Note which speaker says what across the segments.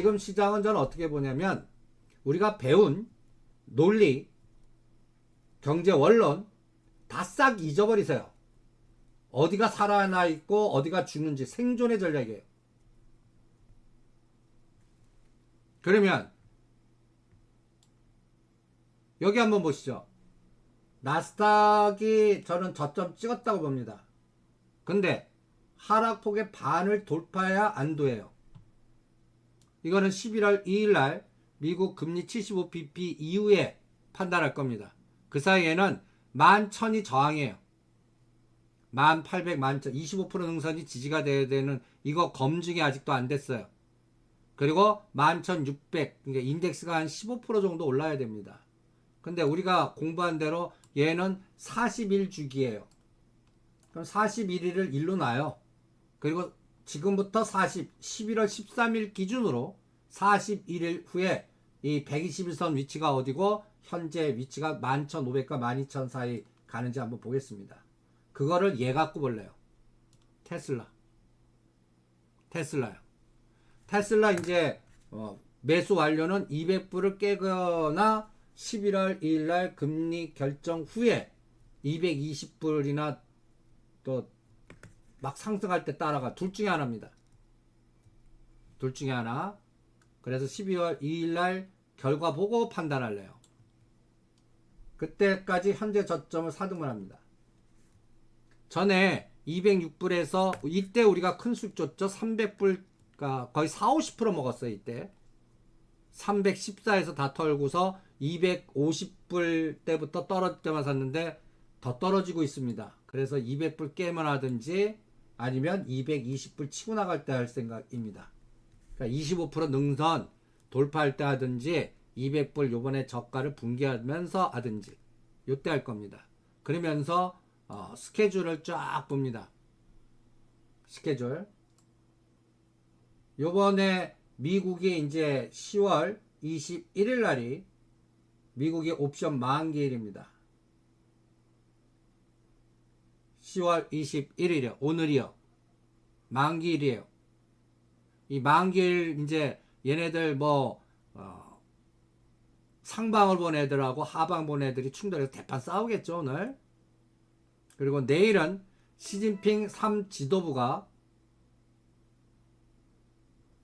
Speaker 1: 지금 시장은 저는 어떻게 보냐면 우리가 배운 논리, 경제 원론 다 싹 잊어버리세요. 어디가 살아나 있고 어디가 죽는지 생존의 전략이에요. 그러면 여기 한번 보시죠. 나스닥이 저는 저점 찍었다고 봅니다. 근데 하락폭의 반을 돌파해야 안도해요. 이거는 11월 2일 날 미국 금리 75bp 이후에 판단할 겁니다. 그 사이에는 11,000이 저항이에요. 1,800, 11,000, 25% 능선이 지지가 돼야 되는 이거 검증이 아직도 안 됐어요. 그리고 11,600, 그러니까 인덱스가 한 15% 정도 올라야 됩니다. 근데 우리가 공부한 대로 얘는 41주기예요. 그럼 41일을 일로 놔요. 그리고 지금부터 40, 11월 13일 기준으로 41일 후에 이 121선 위치가 어디고 현재 위치가 11,500과 12,000 사이 가는지 한번 보겠습니다. 그거를 얘 갖고 볼래요. 테슬라. 테슬라요. 테슬라 이제 어, 매수 완료는 200불을 깨거나 11월 2일 날 금리 결정 후에 220불이나 또 막 상승할 때 따라가 둘 중에 하나입니다. 둘 중에 하나. 그래서 12월 2일 날 결과 보고 판단할래요. 그때까지 현재 저점을 사등분 합니다. 전에 206불에서 이때 우리가 큰 수익 줬죠. 300불가 거의 4, 50% 먹었어요. 이때. 314에서 다 털고서 250불 때부터 떨어질 때만 샀는데 더 떨어지고 있습니다. 그래서 200불 깨면 하든지 아니면 220불 치고 나갈 때 할 생각입니다. 그러니까 25% 능선 돌파할 때 하든지 200불 요번에 저가를 붕괴하면서 하든지 요때 할 겁니다. 그러면서 어, 스케줄을 쫙 봅니다. 스케줄. 요번에 미국이 이제 10월 21일 날이 미국의 옵션 만기일입니다. 10월 21일이요. 오늘이요. 만기일이에요. 이 만기일 이제 얘네들 뭐 어, 상방을 본 애들하고 하방 본 애들이 충돌해서 대판 싸우겠죠 오늘. 그리고 내일은 시진핑 3 지도부가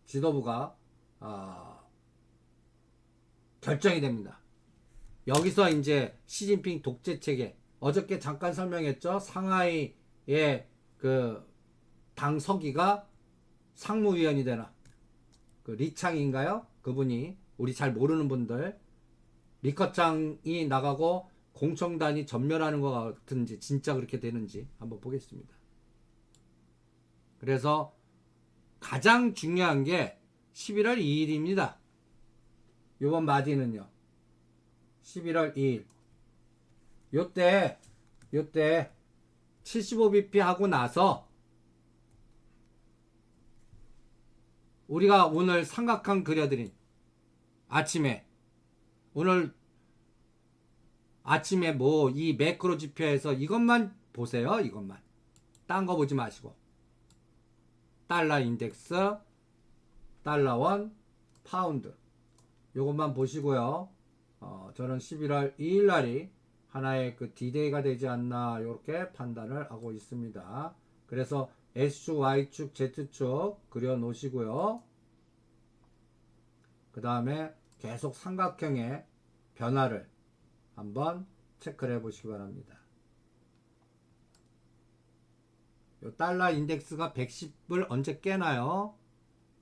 Speaker 1: 지도부가 어, 결정이 됩니다. 여기서 이제 시진핑 독재 체계 어저께 잠깐 설명했죠. 상하이의 그 당 서기가 상무위원이 되나 그 리창인가요? 그분이 우리 잘 모르는 분들 리커창이 나가고 공청단이 전멸하는 것 같은지 진짜 그렇게 되는지 한번 보겠습니다. 그래서 가장 중요한 게 11월 2일입니다. 요번 마디는요. 11월 2일. 요때 요때 75bp 하고 나서 우리가 오늘 삼각형 그려드린 아침에 오늘 아침에 뭐 이 매크로 지표에서 이것만 보세요. 이것만. 딴 거 보지 마시고. 달러 인덱스, 달러 원, 파운드. 요것만 보시고요. 어, 저는 11월 2일 날이 하나의 그 디데이가 되지 않나 이렇게 판단을 하고 있습니다. 그래서 S축, Y축, Z축 그려 놓으시고요. 그 다음에 계속 삼각형의 변화를 한번 체크를 해 보시기 바랍니다. 요 달러 인덱스가 110을 언제 깨나요?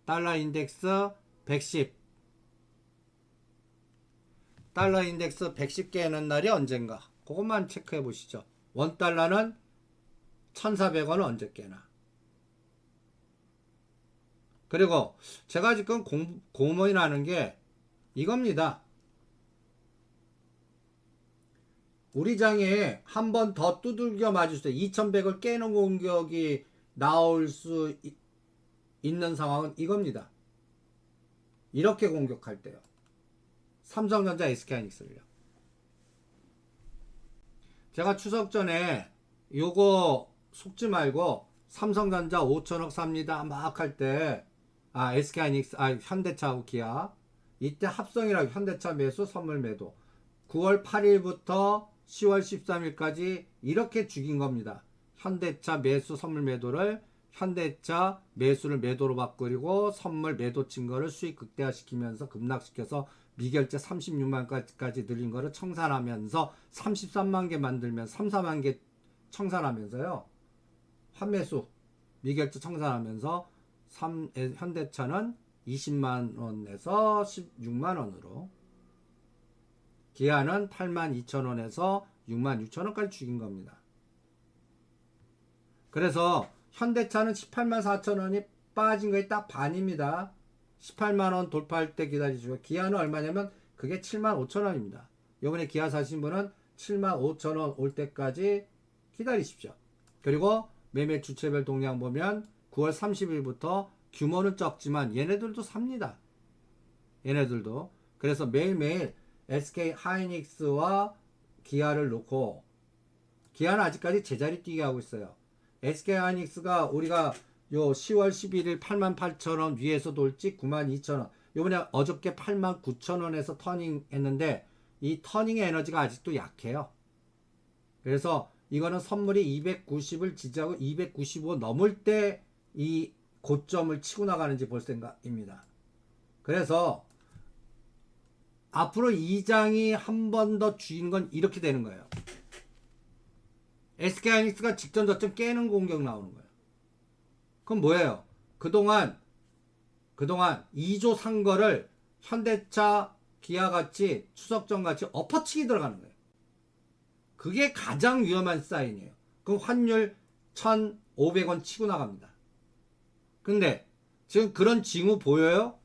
Speaker 1: 달러 인덱스 110 달러 인덱스 110 깨는 날이 언젠가 그것만 체크해 보시죠. 원 달러는 1,400원 언제 깨나. 그리고 제가 지금 공, 고민이 나는 게 이겁니다. 우리 장에 한 번 더 두들겨 맞을 때 2100을 깨는 공격이 나올 수 이- 있는 상황은 이겁니다. 이렇게 공격할 때요. 삼성전자 SK하이닉스를요. 제가 추석 전에 요거 속지 말고 삼성전자 5천억 삽니다. 막 할 때 아 SK하이닉스 아 현대차하고 기아. 이때 합성이라고 현대차 매수 선물 매도. 9월 8일부터 10월 13일까지 이렇게 죽인 겁니다. 현대차 매수 선물 매도를 현대차 매수를 매도로 바꾸고 선물 매도 친 거를 수익 극대화시키면서 급락시켜서 미결제 36만까지 늘린 거를 청산하면서 33만 개 만들면 3, 4만 개 청산하면서요. 환매수 미결제 청산하면서 3, 현대차는 20만 원에서 16만 원으로 기아는 8만 2천 원에서 6만 6천 원까지 죽인 겁니다. 그래서 현대차는 18만 4천 원이 빠진 거에 딱 반입니다. 18만 원 돌파할 때 기다리시고 기아는 얼마냐면 그게 7만 5천 원입니다. 이번에 기아 사신 분은 7만 5천 원 올 때까지 기다리십시오. 그리고 매매 주체별 동향 보면 9월 30일부터 규모는 적지만 얘네들도 삽니다. 얘네들도. 그래서 매일매일 SK 하이닉스와 기아를 놓고 기아는 아직까지 제자리 뛰게 하고 있어요. SK 하이닉스가 우리가 요 10월 11일 88,000원 위에서 돌지 92,000원. 요번에 어저께 89,000원에서 터닝 했는데 이 터닝의 에너지가 아직도 약해요. 그래서 이거는 선물이 290을 지지하고 295 넘을 때 이 고점을 치고 나가는지 볼 생각입니다. 그래서 앞으로 이 장이 한 번 더 쥐는 건 이렇게 되는 거예요. SK 하이닉스가 직전 저점 깨는 공격 나오는 거예요. 그럼 뭐예요? 그동안 그동안 2조 산 거를 현대차 기아 같이 추석전 같이 엎어치기 들어가는 거예요. 그게 가장 위험한 사인이에요. 그럼 환율 1,500원 치고 나갑니다. 근데 지금 그런 징후 보여요?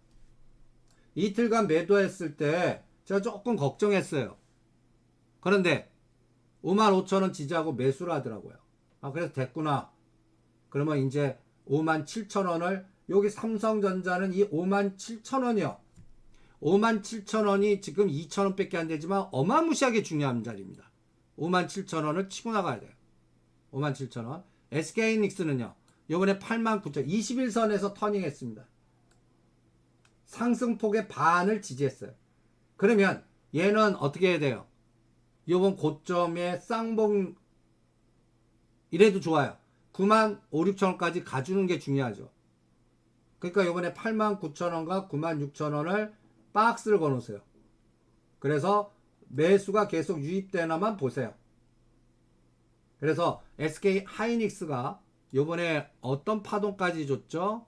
Speaker 1: 이틀간 매도했을 때 제가 조금 걱정했어요. 그런데 5만 5천 원 지지하고 매수를 하더라고요. 아 그래서 됐구나. 그러면 이제 5만 7천 원을 여기 삼성전자는 이 5만 7천 원이요. 5만 7천 원이 지금 2천 원밖에 안 되지만 어마무시하게 중요한 자리입니다. 5만 7천 원을 치고 나가야 돼요. 5만 7천 원. SK이닉스는요. 요번에 8만 9천 21선에서 터닝했습니다. 상승폭의 반을 지지했어요. 그러면 얘는 어떻게 해야 돼요? 요번 고점에 쌍봉 이래도 좋아요. 9만 5, 6천 원까지 가주는 게 중요하죠. 그러니까 요번에 8만 9천 원과 9만 6천 원을 박스를 거놓으세요. 그래서 매수가 계속 유입되나만 보세요. 그래서 SK 하이닉스가 요번에 어떤 파동까지 줬죠?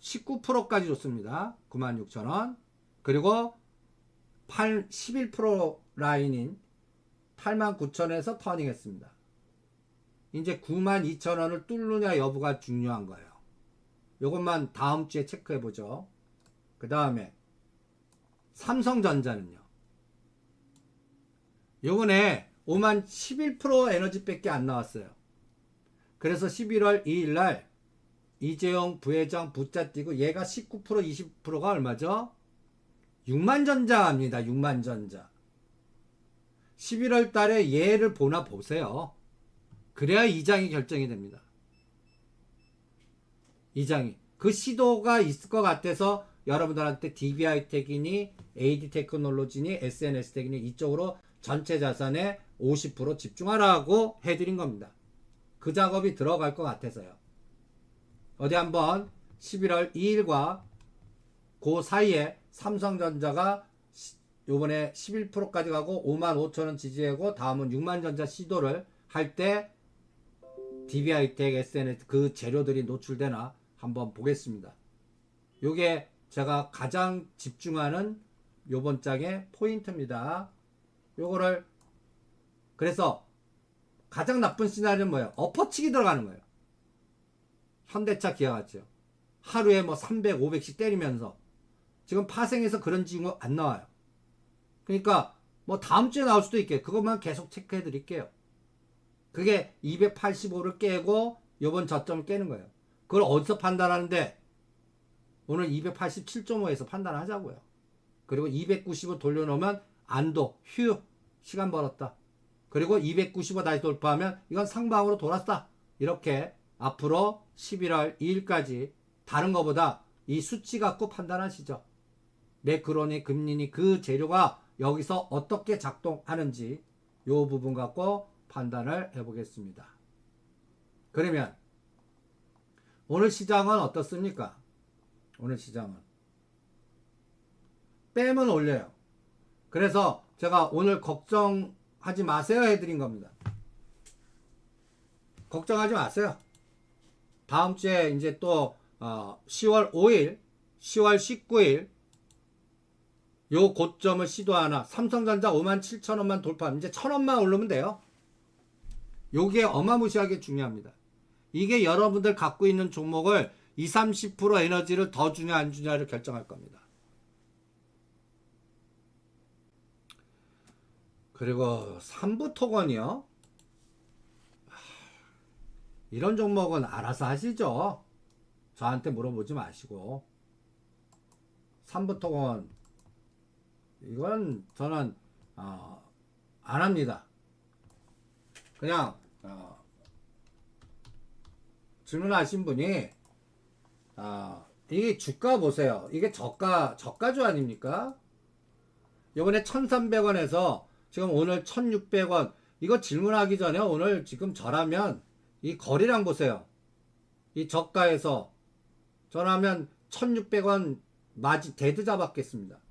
Speaker 1: 19%까지 줬습니다. 96,000원. 그리고 8, 11% 라인인 89,000원에서 터닝했습니다. 이제 92,000원을 뚫느냐 여부가 중요한 거예요. 요것만 다음 주에 체크해 보죠. 그 다음에 삼성전자는요. 요번에 5만 11% 에너지밖에 안 나왔어요. 그래서 11월 2일 날 이재용 부회장 붙잡뛰고 얘가 19% 20%가 얼마죠? 6만 전자입니다. 6만 전자. 11월 달에 얘를 보나 보세요. 그래야 이장이 결정이 됩니다. 이장이. 그 시도가 있을 것 같아서 여러분들한테 DBI 택이니 AD 테크놀로지니 SNS 택이니 이쪽으로 전체 자산의 50% 집중하라고 해드린 겁니다. 그 작업이 들어갈 것 같아서요. 어디 한번 11월 2일과 그 사이에 삼성전자가 요번에 11%까지 가고 5만 5천 원 지지하고 다음은 6만 전자 시도를 할 때 DBI텍, SNS 그 재료들이 노출되나 한번 보겠습니다. 요게 제가 가장 집중하는 요번 장의 포인트입니다. 요거를 그래서 가장 나쁜 시나리오는 뭐예요? 엎어치기 들어가는 거예요. 현대차 기아 같죠. 하루에 뭐 300, 500씩 때리면서 지금 파생해서 그런 징후 안 나와요. 그러니까 뭐 다음 주에 나올 수도 있게 그것만 계속 체크해 드릴게요. 그게 285를 깨고 요번 저점을 깨는 거예요. 그걸 어디서 판단하는데 오늘 287.5에서 판단하자고요. 그리고 295 돌려놓으면 안도 휴 시간 벌었다. 그리고 295 다시 돌파하면 이건 상방으로 돌았다. 이렇게 앞으로 11월 2일까지 다른 것보다 이 수치 갖고 판단하시죠. 매크론이 금리니 그 재료가 여기서 어떻게 작동하는지 요 부분 갖고 판단을 해보겠습니다. 그러면 오늘 시장은 어떻습니까? 오늘 시장은 빼면 올려요. 그래서 제가 오늘 걱정하지 마세요 해드린 겁니다. 걱정하지 마세요. 다음 주에 이제 또 어, 10월 5일, 10월 19일 요 고점을 시도하나 삼성전자 5만 7천 원만 돌파 이제 천 원만 오르면 돼요. 요게 어마무시하게 중요합니다. 이게 여러분들 갖고 있는 종목을 20, 30% 에너지를 더 주냐 안 주냐를 결정할 겁니다. 그리고 삼부 토건이요. 이런 종목은 알아서 하시죠. 저한테 물어보지 마시고. 삼부 토건 이건 저는 어, 안 합니다. 그냥 어, 질문하신 분이 아, 이 주가 보세요. 이게 저가 저가주 아닙니까? 이번에 1,300원에서 지금 오늘 1,600원 이거 질문하기 전에 오늘 지금 저라면 이 거리량 보세요. 이 저가에서 저라면 1,600원 맞이 대드 잡았겠습니다.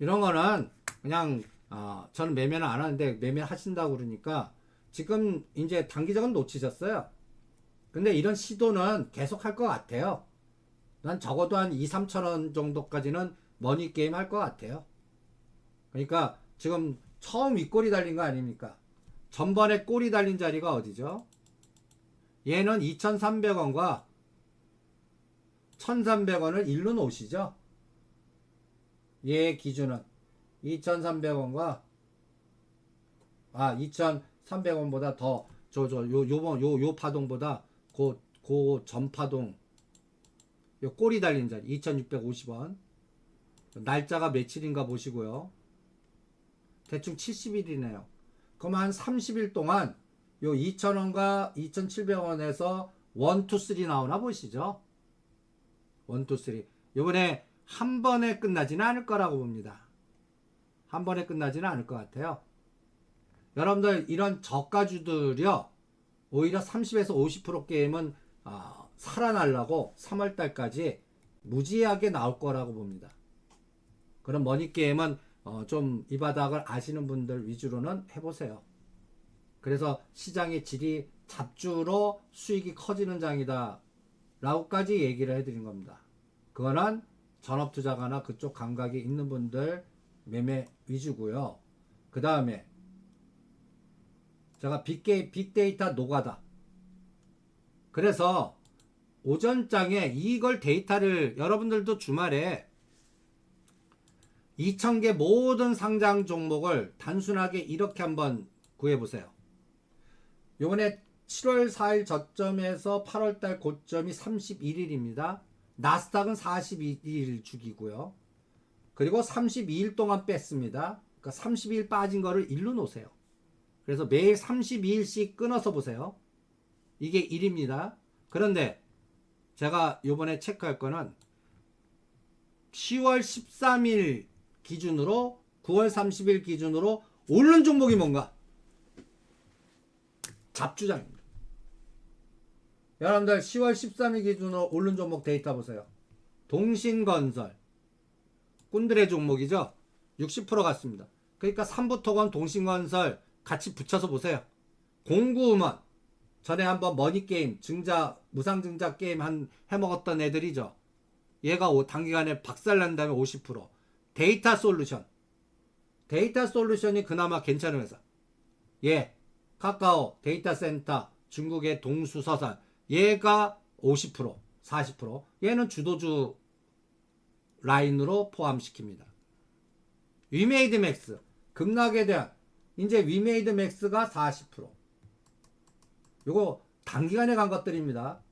Speaker 1: 이런 거는 그냥 어, 저는 매매는 안 하는데 매매 하신다고 그러니까 지금 이제 단기적은 놓치셨어요. 근데 이런 시도는 계속 할 것 같아요. 난 적어도 한 2, 3천 원 정도까지는 머니 게임 할 것 같아요. 그러니까 지금 처음 윗골이 달린 거 아닙니까? 전번에 꼬리 달린 자리가 어디죠? 얘는 2,300원과 1,300원을 일로 놓으시죠? 얘 기준은 2,300원과 아 2,300원보다 더 저 저 요 요번 요 요 파동보다 고 고 전파동 요 꼬리 달린 자리 2,650원 날짜가 며칠인가 보시고요. 대충 70일이네요. 그럼 한 30일 동안 요 2,000원과 2,700원에서 1, 2, 3 나오나 보시죠. 1, 2, 3. 요번에 한 번에 끝나지는 않을 거라고 봅니다. 한 번에 끝나지는 않을 것 같아요. 여러분들 이런 저가주들이요. 오히려 30에서 50% 게임은 아, 살아나려고 3월 달까지 무지하게 나올 거라고 봅니다. 그런 머니 게임은 어, 좀 이 바닥을 아시는 분들 위주로는 해보세요. 그래서 시장의 질이 잡주로 수익이 커지는 장이다. 라고까지 얘기를 해드린 겁니다. 그거는 전업 투자가나 그쪽 감각이 있는 분들 매매 위주고요. 그 다음에 제가 빅게, 빅데이터 노가다. 그래서 오전장에 이걸 데이터를 여러분들도 주말에 2,000개 모든 상장 종목을 단순하게 이렇게 한번 구해보세요. 요번에 7월 4일 저점에서 8월달 고점이 31일입니다. 나스닥은 42일 주기고요. 그리고 32일 동안 뺐습니다. 그러니까 32일 빠진 거를 일로 놓으세요. 그래서 매일 32일씩 끊어서 보세요. 이게 1입니다. 그런데 제가 요번에 체크할 거는 10월 13일 기준으로 9월 30일 기준으로 오른 종목이 뭔가 잡주장입니다. 여러분들 10월 13일 기준으로 오른 종목 데이터 보세요. 동신건설 꾼들의 종목이죠. 60% 같습니다. 그러니까 삼부토건 동신건설 같이 붙여서 보세요. 공구음원 전에 한번 머니게임 증자 무상증자 게임 한 해먹었던 애들이죠. 얘가 오- 단기간에 박살난 다음에 50% 데이터 솔루션 데이터 솔루션이 그나마 괜찮은 회사 예 카카오 데이터 센터 중국의 동수서산 얘가 50% 40% 얘는 주도주 라인으로 포함시킵니다. 위메이드 맥스 급락에 대한 이제 위메이드 맥스가 40% 요거 단기간에 간 것들입니다.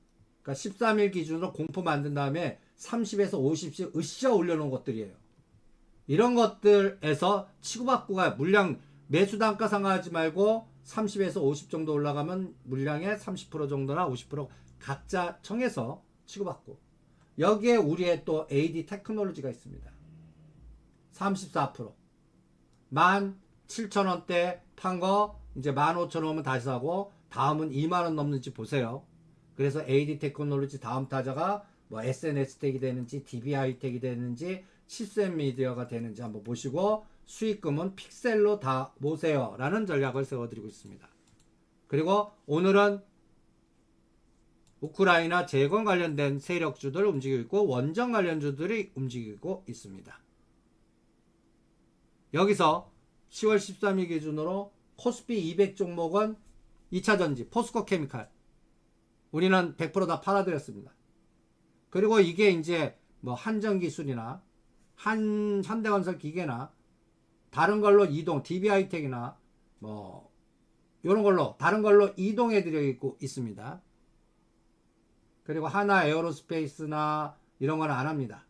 Speaker 1: 그러니까 13일 기준으로 공포 만든 다음에 30에서 50씩 으쌰 올려놓은 것들이에요. 이런 것들에서 치고받고가 물량 매수 단가 상하지 말고 30에서 50 정도 올라가면 물량의 30% 정도나 50% 각자 청해서 치고받고 여기에 우리의 또 AD 테크놀로지가 있습니다. 34% 17,000원대 판 거 이제 15,000원 다시 사고 다음은 2만원 넘는지 보세요. 그래서 AD 테크놀로지 다음 타자가 뭐 SNS 택이 되는지 DBI 택이 되는지 실센 미디어가 되는지 한번 보시고 수익금은 픽셀로 다 모세요 라는 전략을 세워드리고 있습니다. 그리고 오늘은 우크라이나 재건 관련된 세력주들 움직이고 있고 원전 관련주들이 움직이고 있습니다. 여기서 10월 13일 기준으로 코스피 200 종목은 2차 전지 포스코 케미칼 우리는 100%다 팔아드렸습니다. 그리고 이게 이제 뭐 한전 기술이나 한 현대건설 기계나 다른 걸로 이동 DB하이텍이나 뭐 이런 걸로 다른 걸로 이동해 드리고 있습니다. 그리고 하나 에어로스페이스나 이런 건 안 합니다.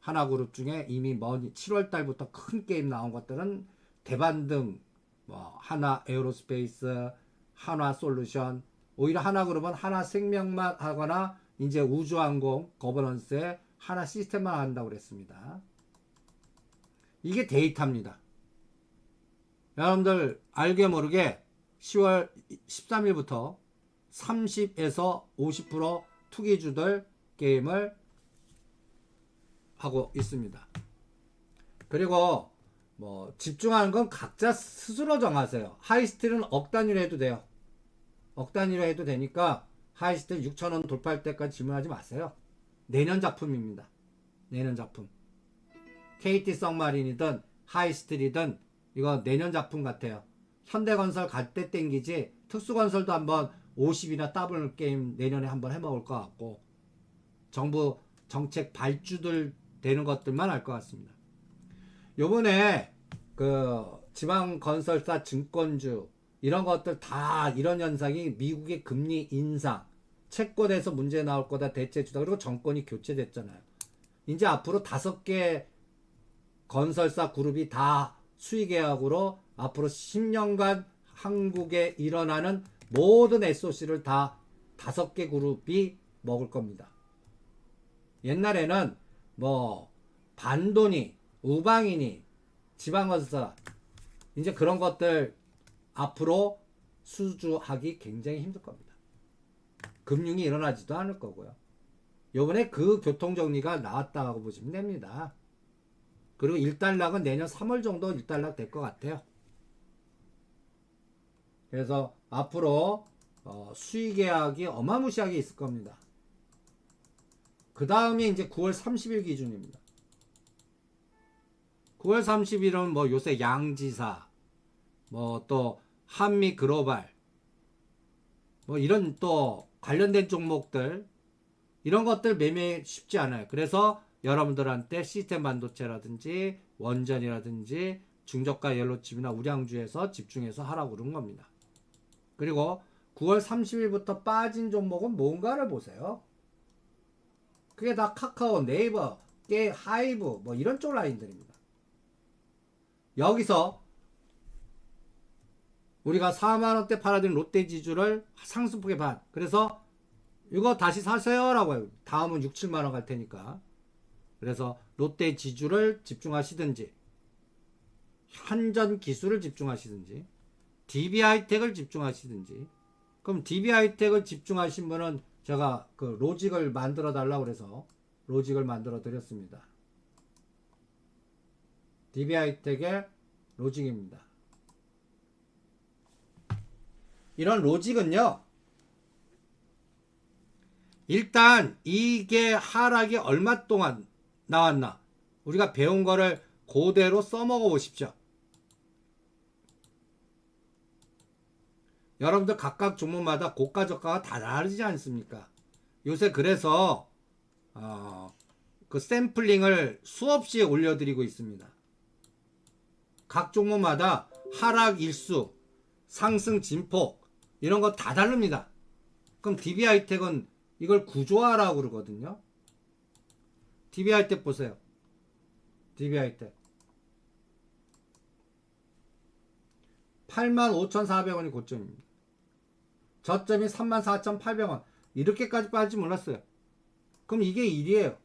Speaker 1: 하나 그룹 중에 이미 먼 7월 달부터 큰 게임 나온 것들은 대반등 뭐 하나 에어로스페이스 한화 솔루션 오히려 하나 그룹은 하나 생명만 하거나 이제 우주항공 거버넌스에 하나 시스템만 한다고 그랬습니다. 이게 데이터입니다. 여러분들 알게 모르게 10월 13일부터 30에서 50% 투기주들 게임을 하고 있습니다. 그리고 뭐 집중하는 건 각자 스스로 정하세요. 하이스틸은 억 단위로 해도 돼요. 억 단위로 해도 되니까 하이스틸 6천원 돌파할 때까지 질문하지 마세요. 내년 작품입니다. 내년 작품. KT 썩마린이든 하이스틸이든 이거 내년 작품 같아요. 현대건설 갈 때 땡기지 특수건설도 한번 50이나 더블 게임 내년에 한번 해먹을 것 같고 정부 정책 발주들 되는 것들만 알 것 같습니다. 요번에 그 지방 건설사 증권주 이런 것들 다 이런 현상이 미국의 금리 인상 채권에서 문제 나올 거다 대체주다 그리고 정권이 교체됐잖아요. 이제 앞으로 다섯 개 건설사 그룹이 다 수의계약으로 앞으로 10년간 한국에 일어나는 모든 SOC를 다 다섯 개 그룹이 먹을 겁니다. 옛날에는 뭐 반도니, 우방이니, 지방건설사 이제 그런 것들 앞으로 수주하기 굉장히 힘들 겁니다. 금융이 일어나지도 않을 거고요. 요번에 그 교통정리가 나왔다고 보시면 됩니다. 그리고 일단락은 내년 3월 정도 일단락 될 것 같아요. 그래서 앞으로 어, 수의 계약이 어마무시하게 있을 겁니다. 그 다음이 이제 9월 30일 기준입니다. 9월 30일은 뭐 요새 양지사, 뭐 또 한미 글로벌, 뭐 이런 또 관련된 종목들, 이런 것들 매매 쉽지 않아요. 그래서 여러분들한테 시스템 반도체라든지 원전이라든지 중저가 옐로칩이나 우량주에서 집중해서 하라고 그런 겁니다. 그리고 9월 30일부터 빠진 종목은 뭔가를 보세요. 그게 다 카카오, 네이버, 게 하이브 뭐 이런 쪽 라인들입니다. 여기서 우리가 4만 원대 팔아드린 롯데 지주를 상승폭에 반. 그래서 이거 다시 사세요라고 해요. 다음은 6, 7만 원 갈 테니까. 그래서 롯데 지주를 집중하시든지 한전 기술을 집중하시든지 DB 하이텍을 집중하시든지 그럼 DB 하이텍을 집중하신 분은 제가 그 로직을 만들어 달라고 그래서 로직을 만들어 드렸습니다. DB 하이텍의 로직입니다. 이런 로직은요. 일단 이게 하락이 얼마 동안 나왔나 우리가 배운 거를 그대로 써먹어 보십시오. 여러분들 각각 종목마다 고가 저가가 다 다르지 않습니까? 요새 그래서 어, 그 샘플링을 수없이 올려드리고 있습니다. 각 종목마다 하락 일수, 상승 진폭 이런 거 다 다릅니다. 그럼 DB 하이텍은 이걸 구조화라고 그러거든요. DB 하이텍 보세요. DB 하이텍. 85,400원이 고점입니다. 저점이 34,800원. 이렇게까지 빠질지 몰랐어요. 그럼 이게 1이에요.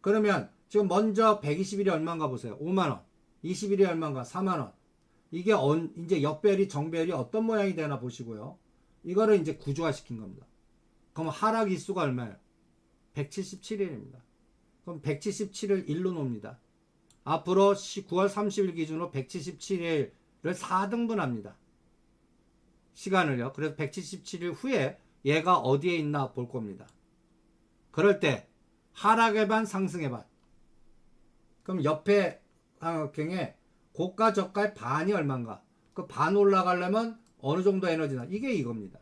Speaker 1: 그러면 지금 먼저 120일이 얼마인가 보세요. 5만원. 20일이 얼마인가? 4만원. 이게 언, 이제 역별이 정별이 어떤 모양이 되나 보시고요. 이거를 이제 구조화 시킨 겁니다. 그럼 하락 일수가 얼마예요? 177일입니다. 그럼 177을 1로 놉니다. 앞으로 9월 30일 기준으로 177일을 4등분합니다. 시간을요. 그래서 177일 후에 얘가 어디에 있나 볼 겁니다. 그럴 때 하락의 반 상승의 반. 그럼 옆에 삼각형에 고가 저가의 반이 얼마인가? 그 반 올라가려면 어느 정도 에너지나? 이게 이겁니다.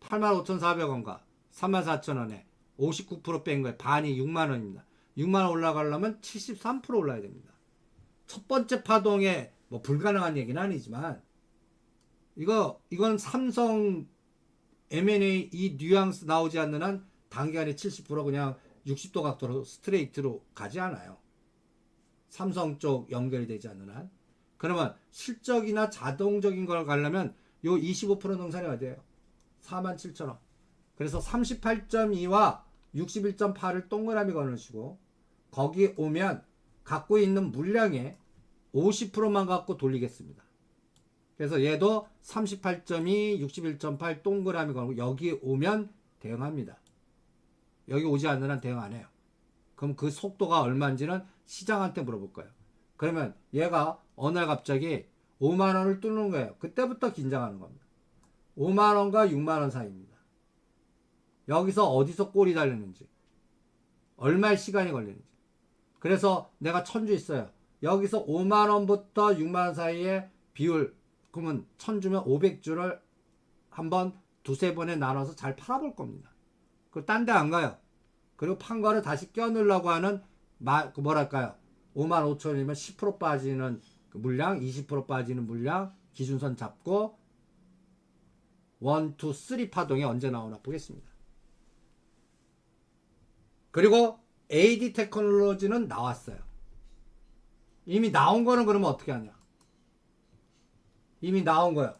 Speaker 1: 85,400원과 34,000원에 59%뺀 거에 반이 6만 원입니다. 6만 원 올라가려면 73% 올라야 됩니다. 첫 번째 파동에 뭐 불가능한 얘기는 아니지만 이거 이건 삼성 M&A 이 뉘앙스 나오지 않는 한 단기간에 70% 그냥 60도 각도로 스트레이트로 가지 않아요. 삼성 쪽 연결이 되지 않는 한. 그러면 실적이나 자동적인 걸 가려면 요 25% 능선이 어디예요? 47,000원. 그래서 38.2와 61.8을 동그라미 걸으시고 거기 오면 갖고 있는 물량의 50%만 갖고 돌리겠습니다. 그래서 얘도 38.2, 61.8 동그라미 걸고 여기 오면 대응합니다. 여기 오지 않는 한 대응 안 해요. 그럼 그 속도가 얼마인지는 시장한테 물어볼 거예요. 그러면 얘가 어느 날 갑자기 5만 원을 뚫는 거예요. 그때부터 긴장하는 겁니다. 5만 원과 6만 원 사이입니다. 여기서 어디서 꼴이 달렸는지, 얼마의 시간이 걸리는지. 그래서 내가 천주 있어요. 여기서 5만 원부터 6만 원 사이에 비율 그러면 천주면 500주를 한번 두세 번에 나눠서 잘 팔아볼 겁니다. 그 딴 데 안 가요. 그리고 판 거를 다시 껴넣으려고 하는 마, 그 뭐랄까요? 5만 5천이면 10% 빠지는 그 물량, 20% 빠지는 물량 기준선 잡고 1, 2, 3 파동이 언제 나오나 보겠습니다. 그리고 AD 테크놀로지는 나왔어요. 이미 나온 거는 그러면 어떻게 하냐? 이미 나온 거예요.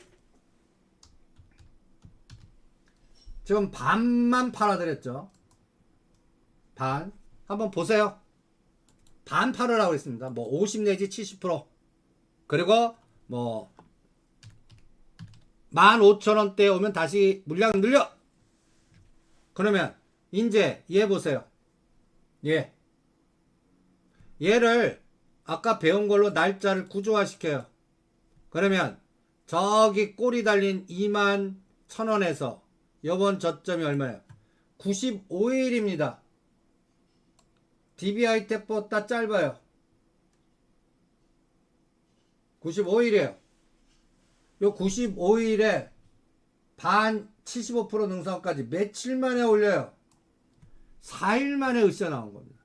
Speaker 1: 지금 반만 팔아드렸죠. 반. 한번 보세요. 반 팔으라고 했습니다. 뭐 50 내지 70%. 그리고 뭐 15,000원대 오면 다시 물량 늘려. 그러면 이제 얘 보세요. 얘. 얘를 아까 배운 걸로 날짜를 구조화시켜요. 그러면 저기 꼬리 달린 2만 1000원에서 요번 저점이 얼마예요? 95일입니다. DBI 때보다 짧아요. 95일이에요. 요 95일에 반 75% 능선까지 며칠 만에 올려요. 4일 만에 으쌰 나온 겁니다.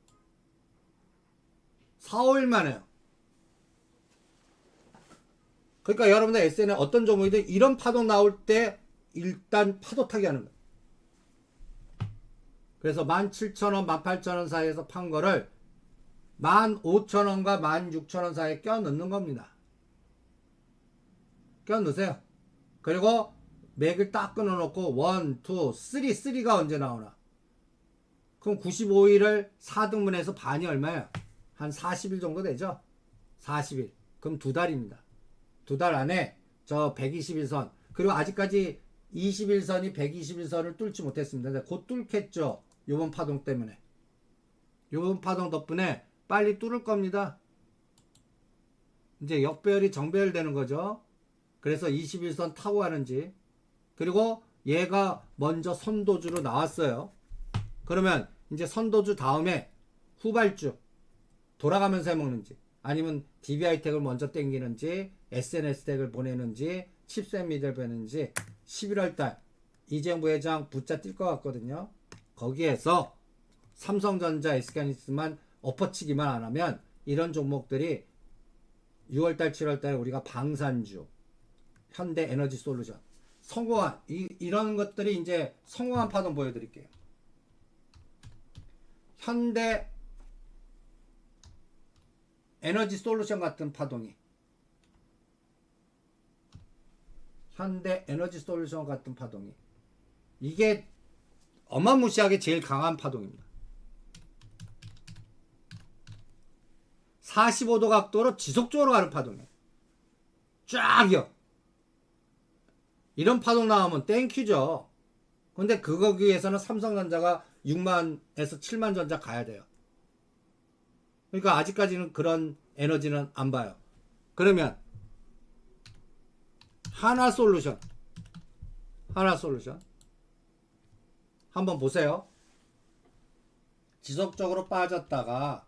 Speaker 1: 4, 5일 만에요. 그러니까 여러분들 SN에 어떤 종목이든 이런 파동 나올 때 일단 파도 타기 하는 거예요. 그래서 17,000원, 18,000원 사이에서 판 거를 15,000원과 16,000원 사이에 껴 넣는 겁니다. 껴 넣으세요. 그리고 맥을 딱 끊어 놓고 1, 2, 3, 3가 언제 나오나? 그럼 95일을 4등분해서 반이 얼마예요? 한 40일 정도 되죠? 40일. 그럼 두 달입니다. 두 달 안에 저 121선 그리고 아직까지 21선이 121선을 뚫지 못했습니다. 곧 뚫겠죠. 요번 파동 때문에. 요번 파동 덕분에 빨리 뚫을 겁니다. 이제 역배열이 정배열되는 거죠. 그래서 21선 타고 가는지 그리고 얘가 먼저 선도주로 나왔어요. 그러면 이제 선도주 다음에 후발주 돌아가면서 해먹는지 아니면 DBI 택을 먼저 땡기는지 SNS 택을 보내는지 칩셋 미들 빼는지 11월달 이재용 부회장 붙자 뛸 것 같거든요. 거기에서 삼성전자 SK하이닉스만 엎어치기만 안 하면 이런 종목들이 6월달 7월달 우리가 방산주 현대 에너지 솔루션 성공한 이, 이런 것들이 이제 성공한 파동 보여드릴게요. 현대 에너지 솔루션 같은 파동이 현대 에너지 솔루션 같은 파동이 이게 어마무시하게 제일 강한 파동입니다. 45도 각도로 지속적으로 가는 파동이에요. 쫙이요. 이런 파동 나오면 땡큐죠. 근데 그거 위해서는 삼성전자가 6만에서 7만 전자 가야 돼요. 그러니까 아직까지는 그런 에너지는 안 봐요. 그러면 하나 솔루션 하나 솔루션 한번 보세요. 지속적으로 빠졌다가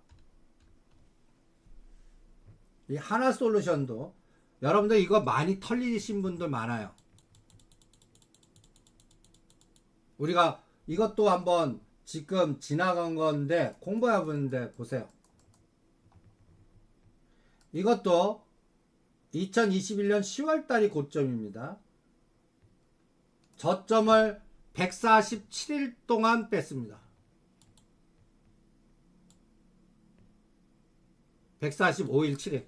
Speaker 1: 이 하나 솔루션도 여러분들 이거 많이 털리신 분들 많아요. 우리가 이것도 한번 지금 지나간 건데 공부해 보는데 보세요. 이것도 2021년 10월 달이 고점입니다. 저점을 147일 동안 뺐습니다. 145일 7일.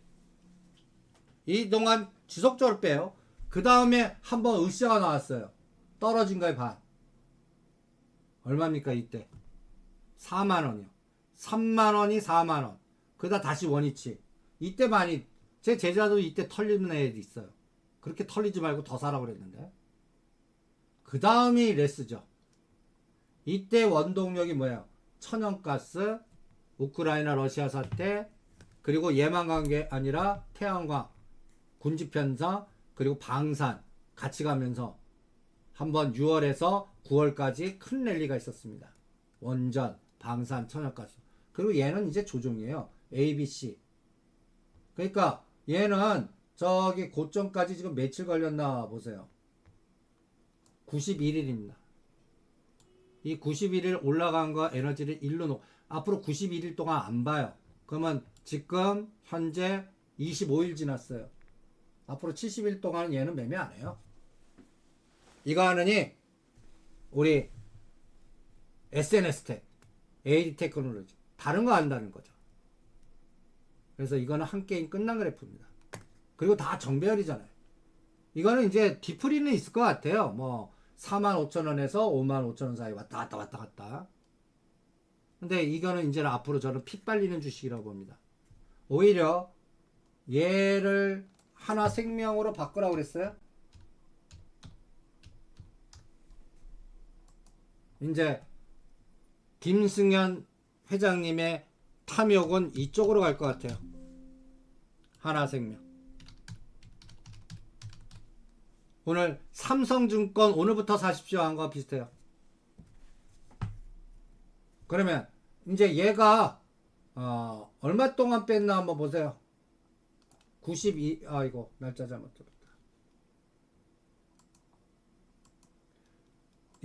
Speaker 1: 이 동안 지속적으로 빼요. 그 다음에 한번 으쌰가 나왔어요. 떨어진 거의 반. 얼마입니까 이때? 4만 원이요. 3만 원이 4만 원. 그다 다시 원위치. 이때 많이 제 제자도 이때 털리는 애도 있어요. 그렇게 털리지 말고 더 사라 그랬는데. 그 다음이 레스죠. 이때 원동력이 뭐예요? 천연가스, 우크라이나 러시아 사태, 그리고 예만간 게 아니라 태양광, 군집 현상, 그리고 방산 같이 가면서 한번 6월에서 9월까지 큰 랠리가 있었습니다. 원전, 방산, 천연가스. 그리고 얘는 이제 조종이에요. ABC. 그러니까 얘는 저기 고점까지 지금 며칠 걸렸나 보세요. 91일입니다. 이 91일 올라간 거 에너지를 일로 놓 앞으로 91일 동안 안 봐요. 그러면 지금 현재 25일 지났어요. 앞으로 70일 동안 얘는 매매 안 해요. 이거 하느니 우리 SNS텍, AD 테크놀로지 다른 거 한다는 거죠. 그래서 이거는 한 게임 끝난 그래프입니다. 그리고 다 정배열이잖아요. 이거는 이제 뒤풀이는 있을 것 같아요. 뭐 4만 5천 원에서 5만 5천 원 사이 왔다 갔다 왔다 갔다. 근데 이거는 이제는 앞으로 저는 피 빨리는 주식이라고 봅니다. 오히려 얘를 하나 생명으로 바꾸라고 그랬어요. 이제 김승현 회장님의 탐욕은 이쪽으로 갈 것 같아요. 하나생명. 오늘 삼성증권 오늘부터 사십시오 한 거 비슷해요. 그러면 이제 얘가 어, 얼마 동안 뺐나 한번 보세요. 92 아이고 날짜 잘못 들었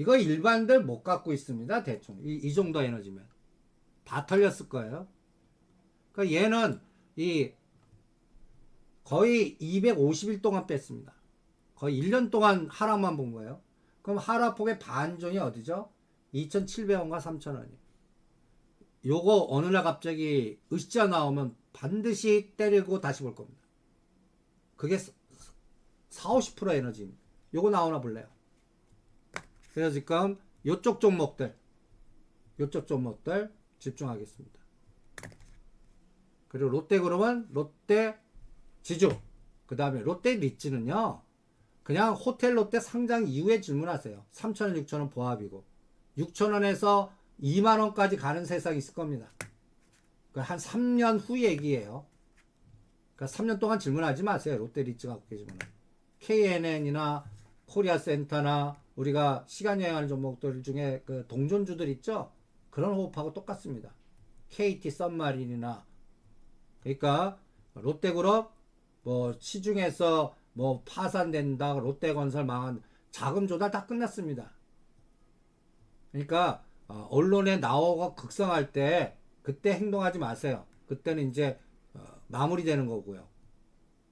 Speaker 1: 이거 일반들 못 갖고 있습니다. 대충 이, 이 정도 에너지면 다 털렸을 거예요. 그러니까 얘는 이 거의 250일 동안 뺐습니다. 거의 1년 동안 하락만 본 거예요. 그럼 하락폭의 반종이 어디죠? 2,700원과 3,000원이. 요거 어느 날 갑자기 으쌰 나오면 반드시 때리고 다시 볼 겁니다. 그게 4, 50% 에너지입니다. 요거 나오나 볼래요? 그래서 지금 요쪽 종목들, 요쪽 종목들 집중하겠습니다. 그리고 롯데그룹은 롯데 지주, 그 다음에 롯데 리츠는요, 그냥 호텔 롯데 상장 이후에 질문하세요. 3,000원, 6,000원 보합이고, 6,000원에서 2만원까지 가는 세상이 있을 겁니다. 그한 3년 후 얘기예요. 그러니까 3년 동안 질문하지 마세요. 롯데 리츠 갖고 계시면. KNN이나 코리아 센터나 우리가 시간 여행하는 종목들 중에 그 동전주들 있죠? 그런 호흡하고 똑같습니다. KT 썸마린이나 그러니까 롯데그룹 뭐 시중에서 뭐 파산된다 롯데건설 망한 자금 조달 다 끝났습니다. 그러니까 어, 언론에 나오고 극성할 때 그때 행동하지 마세요. 그때는 이제 어, 마무리되는 거고요.